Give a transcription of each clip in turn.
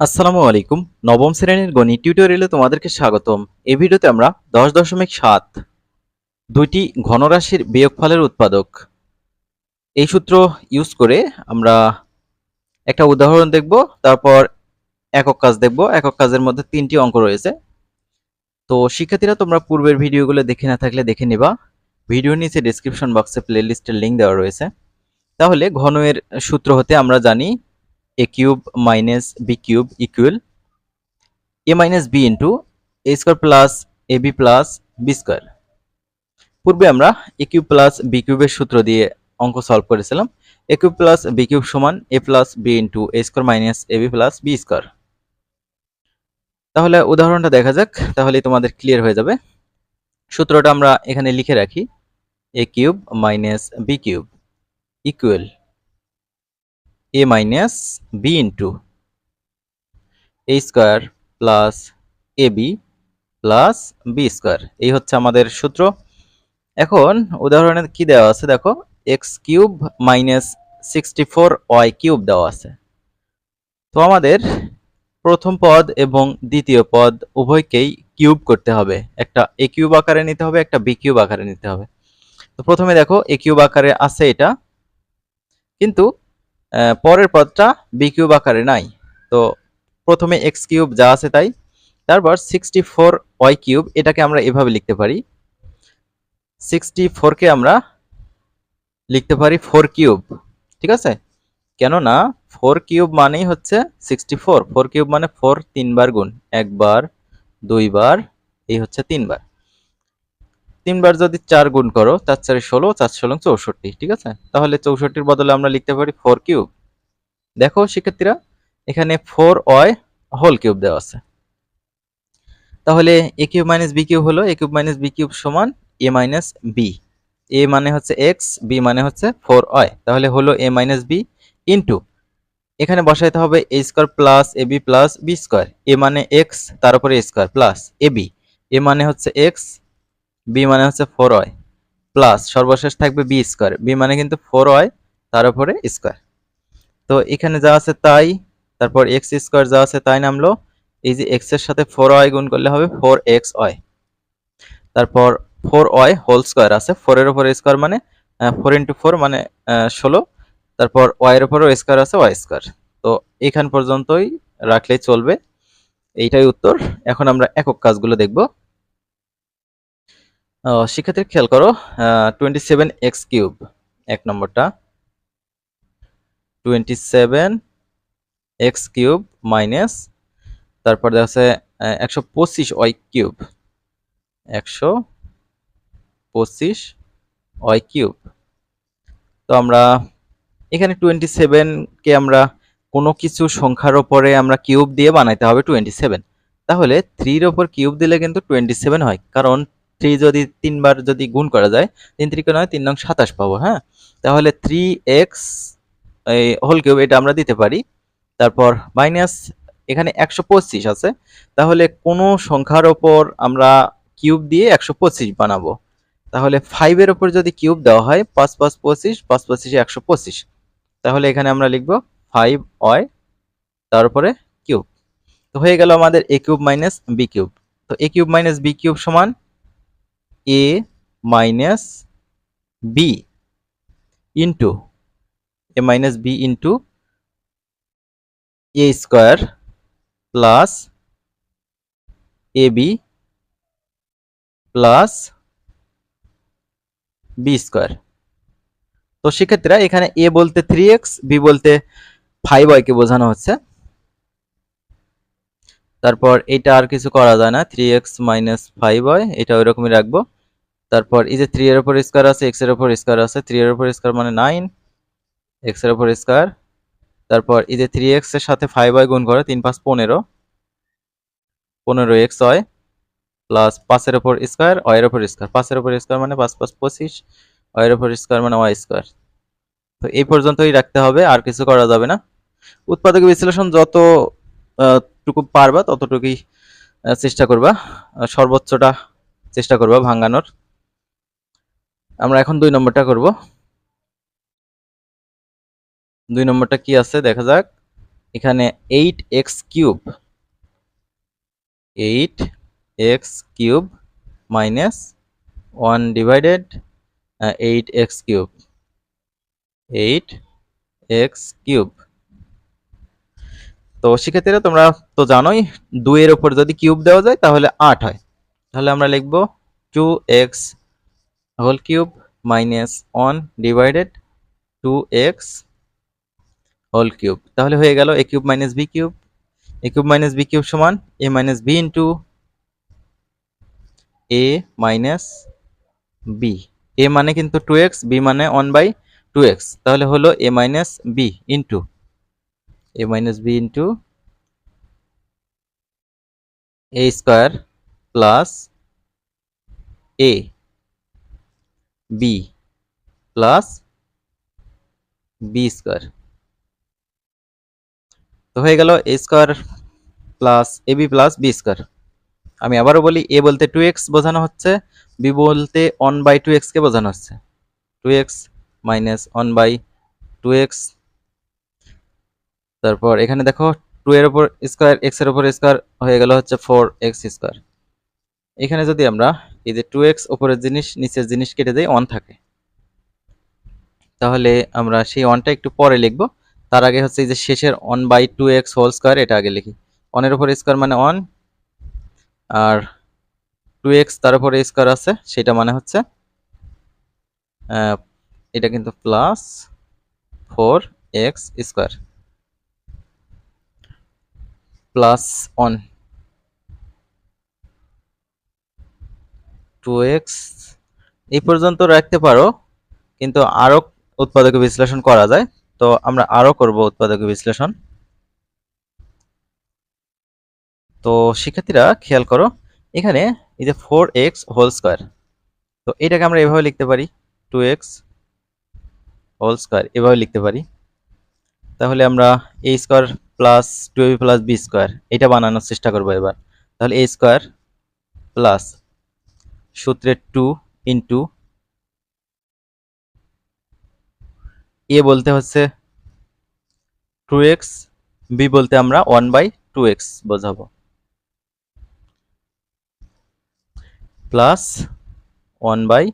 আসসালামু আলাইকুম। নবম শ্রেণির গণিত টিউটোরিয়ালে তোমাদেরকে স্বাগতম। এই ভিডিওতে আমরা দশ দশমিক সাত, দুইটি ঘনরাশির বিয়োগফলের উৎপাদক। এই সূত্র ইউজ করে আমরা একটা উদাহরণ দেখব, তারপর একক কাজ দেখব। একক কাজের মধ্যে তিনটি অঙ্ক রয়েছে। তো শিক্ষার্থীরা, তোমরা পূর্বের ভিডিওগুলো দেখে না থাকলে দেখে নিবা। ভিডিওর নিচে ডিসক্রিপশন বক্সে প্লেলিস্টের লিঙ্ক দেওয়া রয়েছে। তাহলে ঘনের সূত্র হতে আমরা জানি a cube minus b cube equal a minus b into a square plus ab plus b square পূর্বে আমরা cube plus b cube এর সূত্র দিয়ে অঙ্ক সলভ করেছিলাম a cube plus b cube সমান a plus b into a square minus ab plus b square তাহলে উদাহরণটা দেখা যাক তাহলে তোমাদের ক্লিয়ার হয়ে যাবে সূত্রটা আমরা এখানে লিখে রাখি a cube minus b cube equal a minus b into a square plus ab plus b square এই হচ্ছে আমাদের সূত্র। এখন উদাহরণে কি দেওয়া আছে দেখো? x cube minus sixty four Y cube দেওয়া আছে। তো আমাদের প্রথম পদ এবং দ্বিতীয় পদ উভয়কেই কিউব করতে হবে। একটা এ কিউব আকারে নিতে হবে, একটা বি কিউব আকারে নিতে হবে। তো প্রথমে দেখো এ কিউব আকারে আছে এটা। কিন্তু পরের পদটা বি কিউব আকারে নাই। তো প্রথমে এক্স কিউব যা আছে তাই। তারপর সিক্সটি ফোর ওয়াই কিউব এটাকে আমরা এভাবে লিখতে পারি। সিক্সটি ফোরকে আমরা লিখতে পারি ফোর কিউব ঠিক আছে? কেননা ফোর কিউব মানেই হচ্ছে সিক্সটি ফোর ফোর কিউব মানে ফোর তিনবার গুণ, একবার, দুইবার, এই হচ্ছে তিনবার। তিনবার যদি চার গুণ করো, চার চারে ষোলো, চার ষোলো চৌষট্টি, ঠিক আছে? তাহলে চৌষট্টির বদলে আমরা লিখতে পারি ফোর কিউব। দেখো শিক্ষার্থীরা, এখানে ফোর ওয়াই হোল কিউব দেওয়া আছে। তাহলে A cube minus B cube হলো, A cube minus B cube সমান এ মাইনাস বি। এ মানে হচ্ছে এক্স, বি মানে হচ্ছে ফোর ওয়াই। তাহলে হলো এ মাইনাস বি ইন্টু, এখানে বসাইতে হবে A square plus A B plus B square. A মানে এক্স, তার উপরে square plus A B. A মানে হচ্ছে এক্স বি মানে হচ্ছে ফোর ওয়াই প্লাস সর্বশেষ থাকবে বি স্কোয়ার বি মানে কিন্তু ফোর ওয়াই তার উপরে স্কোয়ার তো এখানে যা আছে তাই, তারপর এক্স স্কোয়ার যা আছে তাই নামলো। এই যে এক্সের সাথে ফোর ওয়াই গুণ করলে হবে ফোর এক্স ওয়াই তারপর ফোর ওয়াই হোল স্কোয়ার আছে। ফোর এর উপর স্কোয়ার মানে ফোর ইন্টু ফোর মানে ষোলো। তারপর ওয়াই এর উপরও স্কোয়ার আছে ওয়াই স্কোয়ার তো এখান পর্যন্তই রাখলেই চলবে। এইটাই উত্তর। এখন আমরা একক কাজগুলো দেখব। শিক্ষার্থীর খেয়াল করো টোয়েন্টি সেভেন এক্স কিউব এক নম্বরটা। Twenty seven X cube minus তারপর দেখা যাচ্ছে একশো পঁচিশ ওয়াই কিউব একশো পঁচিশ ওয়াই কিউব তো আমরা এখানে টোয়েন্টি সেভেনকে আমরা কোনো কিছু সংখ্যার ওপরে আমরা কিউব দিয়ে বানাইতে হবে টোয়েন্টি সেভেন তাহলে থ্রির ওপর কিউব দিলে কিন্তু টোয়েন্টি সেভেন হয়, কারণ থ্রি যদি তিনবার যদি গুণ করা যায়, তিন ত্রিকে নয় তিন নং সাতাশ পাবো হ্যাঁ? তাহলে থ্রি এক্স এই হোল কিউব এটা আমরা দিতে পারি। তারপর মাইনাস এখানে একশো পঁচিশ আছে। তাহলে কোনো সংখ্যার ওপর আমরা কিউব দিয়ে একশো পঁচিশ বানাবো। তাহলে ফাইভের ওপর যদি কিউব দেওয়া হয়, পাঁচ পাঁচ, পঁচিশ, পাঁচ, পঁচিশে একশো পঁচিশ। তাহলে এখানে আমরা লিখব ফাইভ ওয়াই তারপরে কিউব তো হয়ে গেল আমাদের A cube minus B cube তো A cube minus B cube সমান A minus B into A minus B into A square plus A B plus B square তো সেক্ষেত্রে এখানে এ বলতে থ্রি এক্স বি বলতে ফাইভ ওয়াইকে বোঝানো হচ্ছে। তারপর এটা আর কিছু করা যায় না three X minus five Y এটা ওই রকমই রাখব। তারপর এই যে থ্রি এর ওপর স্কোয়ার আছে এক্সের উপর স্কোয়ার আছে থ্রি এর ওপর স্কোয়ার মানে নাইন এক্সের ওপর স্কোয়ার তারপর এই যে থ্রি এক্সের সাথে ফাইভ ওয়াই গুণ করে, তিন পাঁচ পনেরো পনেরো এক্স হয় প্লাস পাঁচের ওপর স্কোয়ার ওয়ের ওপর স্কোয়ার পাঁচের ওপর স্কোয়ার মানে পাঁচ পাঁচ পঁচিশ ওয়ের ওপর স্কোয়ার মানে ওয়াই স্কোয়ার তো এই পর্যন্তই রাখতে হবে, আর কিছু করা যাবে না। উৎপাদক বিশ্লেষণ যত টুকু পারবা, ততটুকুই চেষ্টা করবা সর্বোচ্চটা চেষ্টা করবা ভাঙানোর। আমরা এখন দুই নম্বরটা করব। দুই নম্বরটা কি আছে? দেখা যাক। এখানে eight X cube eight X cube minus one divided eight X cube eight X cube তো সেক্ষেত্রে তোমরা তো জানোই, দুইয়ের ওপর যদি কিউব দেওয়া যায় তাহলে আট হয়। তাহলে আমরা লিখব two X whole cube minus one divided two X whole cube তাহলে হয়ে গেল A cube minus B cube A cube minus B cube সমান A minus B into A minus B A মানে কিন্তু টু এক্স বি মানে one by two x তাহলে হলো A minus B into A minus B into A square plus A B plus B square তো হয়ে গেল A square plus A B plus B square আমি আবারও বলি এ বলতে টু এক্স বোঝানো হচ্ছে বি বলতে ওয়ান বাই টু এক্সকে বোঝানো হচ্ছে। Two X minus one by two X তারপর এখানে দেখো টু এর ওপর স্কোয়ার এক্সের ওপর স্কোয়ার হয়ে গেল হচ্ছে ফোর এক্স স্কোয়ার এখানে যদি আমরা এই যে টু এক্স ওপরের জিনিস, নিচের জিনিস কেটে দেই ওয়ান থাকে। তাহলে আমরা সেই ওয়ানটা একটু পরে লিখব। তার আগে হচ্ছে এই যে শেষের one by two X whole square এটা আগে লিখি। ওয়ানের উপর স্কোয়ার মানে ওয়ান আর টু এক্স তার উপরে স্কোয়ার আছে, সেটা মানে হচ্ছে এটা কিন্তু plus four X square plus one two X এই পর্যন্ত রাখতে পারো, কিন্তু আরও উৎপাদক বিশ্লেষণ করা যায়। তো আমরা আরও করব উৎপাদক বিশ্লেষণ। তো শিক্ষার্থীরা খেয়াল করো, এখানে এই যে ফোর এক্স হোল স্কোয়ার তো এটাকে আমরা এভাবে লিখতে পারি টু এক্স হোল স্কোয়ার এভাবে লিখতে পারি। তাহলে আমরা A square plus two B plus B square এটা বানানোর চেষ্টা করব এবার। তাহলে এ স্কোয়ার প্লাস সূত্রের টু ইন্টু এ বলতে হচ্ছে টু এক্স বি বলতে আমরা ওয়ান বাই টু এক্স বোঝাবো। Plus one by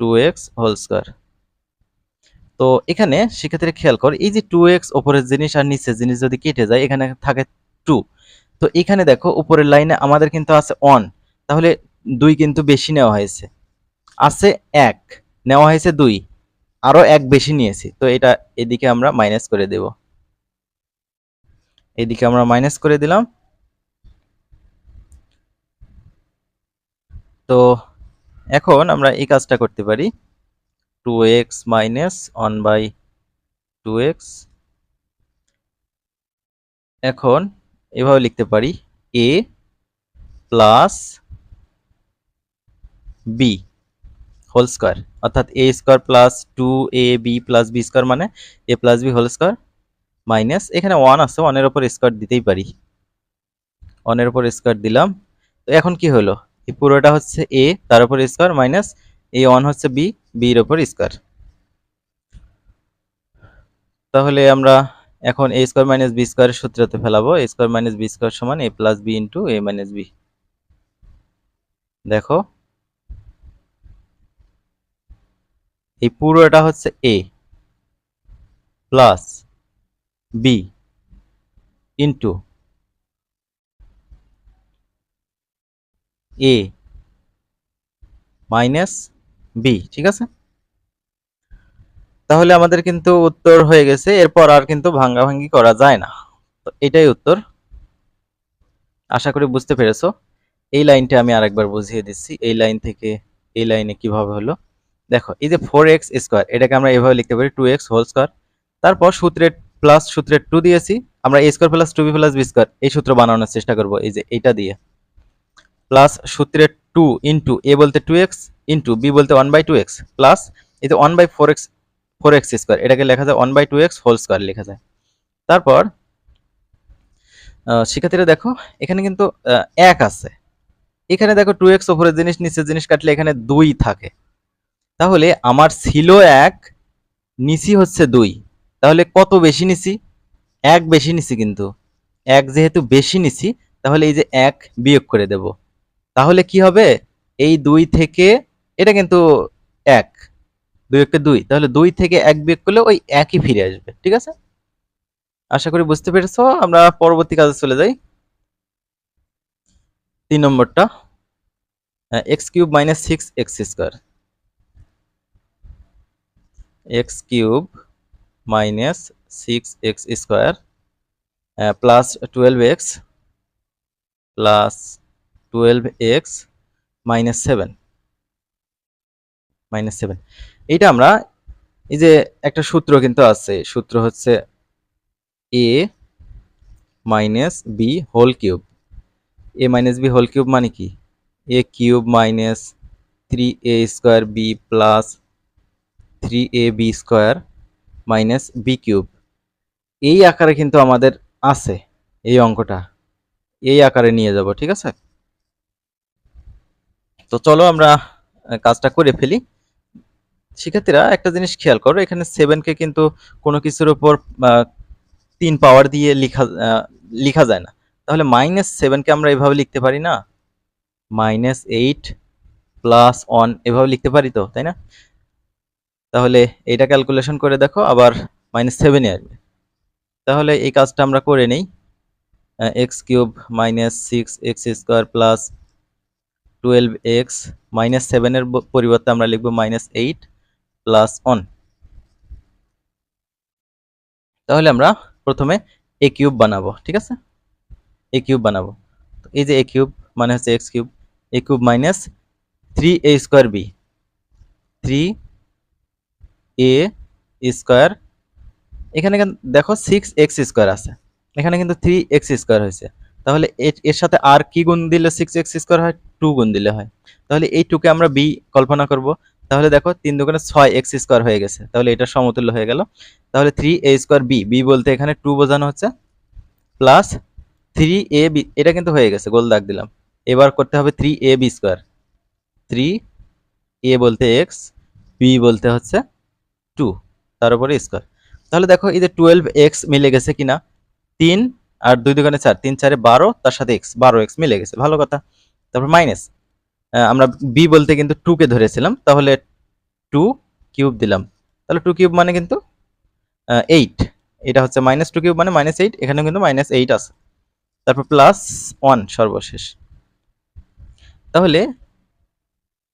two X whole square তো এখানে সেক্ষেত্রে খেয়াল কর, এই যে টু এক্স ওপরের জিনিস আর নিচের জিনিস যদি কেটে যায়, এখানে থাকে টু তো এখানে দেখো, উপরের লাইনে আমাদের কিন্তু আছে ওয়ান তাহলে দুই কিন্তু বেশি নেওয়া হয়েছে। আছে এক, নেওয়া হয়েছে দুই আরও এক বেশি নিয়েছি। তো এটা এদিকে আমরা মাইনাস করে দেব। এদিকে আমরা মাইনাস করে দিলাম। তো এখন আমরা এই কাজটা করতে পারি। Two X minus one by two X এখন এভাবে লিখতে পারি। A plus B whole square অর্থাৎ A square plus two A B plus B square মানে A plus B whole square minus এখানে ওয়ান আছে ওয়ানের ওপর স্কোয়ার দিতেই পারি। ওয়ানের ওপর স্কোয়ার দিলাম। তো এখন কি হলো? এই পুরোটা হচ্ছে এ তার উপর স্কোয়ার মাইনাস এই ওয়ান হচ্ছে বি বির ওপর স্কোয়ার তাহলে আমরা এখন এ স্কোয়ার মাইনাস বি স্কোয়ারের সূত্রতে ফেলাবো। A square minus B square সমান A plus B into A minus B দেখো এই পুরো এটা হচ্ছে A plus B into A minus B ঠিক আছে? তাহলে আমাদের কিন্তু উত্তর হয়ে গেছে, এরপর আর কিন্তু ভাঙ্গাভাঙ্গি করা যায় না। তো এটাই উত্তর। আশা করি বুঝতে পেরেছ। এই লাইনটা আমি আরেকবার বুঝিয়ে দিচ্ছি। এই লাইন থেকে এই লাইনে কীভাবে হলো? দেখো, এই যে ফোর এক্স স্কোয়ার এটাকে আমরা এভাবে লিখতে পারি টু এক্স হোল স্কোয়ার তারপর সূত্রের প্লাস সূত্রের টু দিয়েছি, আমরা A square plus two B plus B square এই সূত্র বানানোর চেষ্টা করব, এই যে এইটা দিয়ে। প্লাস সূত্রের টু ইন্টু এ বলতে টু এক্স ইন্টু বি বলতে one by two X plus এই যে one by four X four X square এটাকে লেখা যায় one by two X whole square লেখা যায়। তারপর শিক্ষার্থীরা দেখো, এখানে কিন্তু এক আছে। এখানে দেখো টু এক্স ওপরের জিনিস, নিচের জিনিস কাটলে এখানে দুই থাকে। তাহলে আমার ছিল এক, নিচি হচ্ছে দুই। তাহলে কত বেশি নিচি এক বেশি নিছি কিন্তু। এক যেহেতু বেশি নিছি, তাহলে এই যে এক বিয়োগ করে দেব। তাহলে কি হবে? এই দুই থেকে, এটা কিন্তু এক দুই একটা দুই। তাহলে দুই থেকে এক বিয়োগ করলে ওই একই ফিরে আসবে, ঠিক আছে? আশা করি বুঝতে পেরেছ। আমরা পরবর্তী কাজে চলে যাই। তিন নম্বরটা X cube minus six X square X cube minus six X square plus twelve X plus twelve X minus seven minus seven এইটা আমরা এই যে একটা সূত্র কিন্তু আছে, সূত্র হচ্ছে A minus B whole cube A minus B whole cube মানে কি? A cube minus three A square B plus three A B square minus B cube. এই আকারে কিন্তু আমাদের আছে এই অঙ্কটা। এই আকারে নিয়ে যাব, ঠিক আছে? তো চলো আমরা কাজটা করে ফেলি। শিক্ষার্থীরা, একটা জিনিস খেয়াল করো, এখানে সেভেনকে কিন্তু কোনো কিছুর উপর তিন পাওয়ার দিয়ে লিখা লিখা যায় না। তাহলে মাইনাস সেভেনকে আমরা এভাবে লিখতে পারি না? মাইনাস এইট প্লাস ওয়ান এভাবে লিখতে পারি তো, তাই না? তাহলে এইটা ক্যালকুলেশন করে দেখো, আবার মাইনাস সেভেনে আসবে। তাহলে এই কাজটা আমরা করে নিই। X cube minus six X square plus twelve X minus সেভেনের পরিবর্তে আমরা লিখব মাইনাস এইট প্লাস ওয়ান তাহলে আমরা প্রথমে এ কিউব বানাবো, ঠিক আছে? এ কিউব বানাবো। এই যে এ কিউব মানে হচ্ছে X cube A cube minus three A square B three A square এখানে দেখো সিক্স এক্স স্কোয়ার আছে। এখানে কিন্তু থ্রি এক্স স্কোয়ার হয়েছে। তাহলে এর সাথে আর কি গুণ দিলে সিক্স এক্স স্কোয়ার হয়? টু গুণ দিলে হয়। তাহলে এই টুকে আমরা বি কল্পনা করব। তাহলে দেখো তিন দোকানে ছয় এক্স স্কোয়ার হয়ে গেছে। তাহলে এটা সমতুল্য হয়ে গেল। তাহলে three A square B B বলতে এখানে টু বোঝানো হচ্ছে। প্লাস থ্রি এ বি এটা কিন্তু হয়ে গেছে, গোল দাগ দিলাম। এবার করতে হবে three A B square three A বলতে এক্স বি বলতে হচ্ছে টু তার উপরে স্কোয়ার তাহলে দেখো এই যে টুয়েলভ এক্স মিলে গেছে কিনা? তিন আর দুই দোকানে চার, তিন চারে বারো, তার সাথে এক্স বারো এক্স মিলে গেছে। ভালো কথা। তারপর মাইনাস আমরা বি বলতে কিন্তু টুকে ধরেছিলাম, তাহলে টু কিউব দিলাম। তাহলে টু কিউব মানে কিন্তু এইট এটা হচ্ছে মাইনাস টু কিউব মানে মাইনাস এইট এখানে কিন্তু মাইনাস এইট আছে। তারপর প্লাস ওয়ান সর্বশেষ। তাহলে,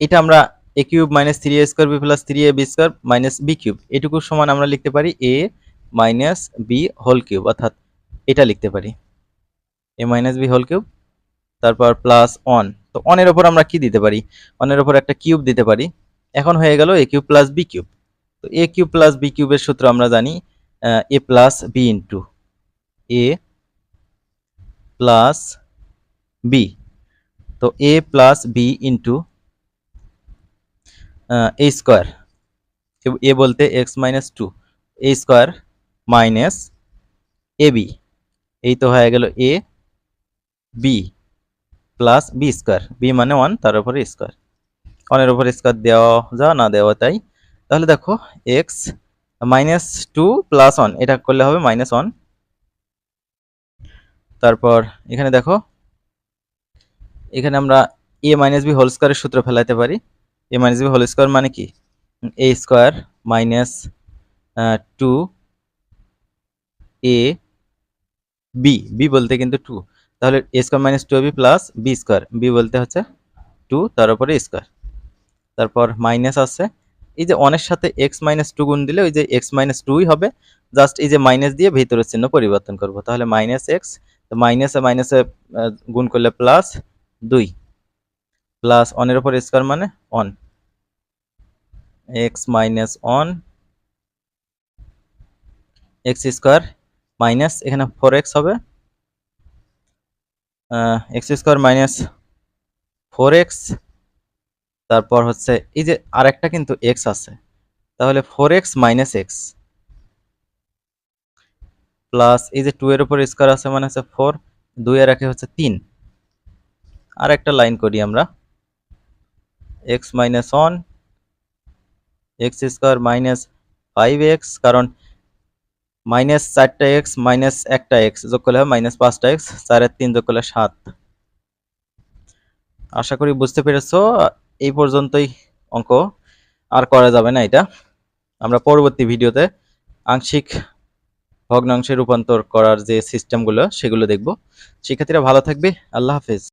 এটা আমরা A cube minus three A square B plus three A B square minus B cube এটুকু সমান আমরা লিখতে পারি A minus B whole cube অর্থাৎ এটা লিখতে পারি। A minus B whole cube তারপর প্লাস ওয়ান তো ওয়ানের ওপর আমরা কি দিতে পারি? ওয়ানের ওপর একটা কিউব দিতে পারি। এখন হয়ে গেল A cube plus B cube তো এ কিউব প্লাস বি কিউবের সূত্র আমরা জানি A plus B into A plus B তো A plus B into A square A বলতে X minus two A square minus A B এই তো হয়ে গেল A B plus B square B মানে ওয়ান তার উপরে স্কোয়ার ওয়ানের উপর স্কোয়ার দেওয়া যা না দেওয়া তাই, তাহলে দেখো X minus two plus one এটা করলে হবে মাইনাস ওয়ান তারপর এখানে দেখো, এখানে আমরা এ মাইনাস বি হোল স্কোয়ারের সূত্র ফেলাইতে পারি A minus B whole square মানে কি? A square minus two A B B বলতে কিন্তু টু তাহলে A square minus two B plus B square B বলতে হচ্ছে টু তার উপরে স্কোয়ার তারপর মাইনাস আছে। এই যে অনের সাথে এক্স মাইনাস টু গুণ দিলে ওই যে এক্স মাইনাস টুই হবে। জাস্ট এই যে মাইনাস দিয়ে ভিতরের চিহ্ন পরিবর্তন করব। তাহলে মাইনাস এক্স তো মাইনাসে মাইনাসে গুণ করলে প্লাস দুই। প্লাস অনের উপর স্কোয়ার মানে one X minus one X square minus এখানে ফোর এক্স হবে। X square minus four X তারপর হচ্ছে এই যে আরেকটা কিন্তু এক্স আছে। তাহলে four X minus X plus এই যে টু এর উপর স্কোয়ার আছে মানে হচ্ছে ফোর দুই আর একে হচ্ছে তিন। আর একটা লাইন করি আমরা। X minus one X square minus five X কারণ মাইনাস চারটা এক্স মাইনাস একটা এক্স যোগ করলে হবে মাইনাস পাঁচটা এক্স চারের তিন যোগ করলে সাত। আশা করি বুঝতে পেরেছ, এই পর্যন্তই অঙ্ক। আর করা যাবে না এটা। আমরা পরবর্তী ভিডিওতে আংশিক ভগ্নাংশে রূপান্তর করার যে সিস্টেমগুলো সেগুলো দেখব। শিক্ষার্থীরা ভালো থাকবে। আল্লাহ হাফেজ।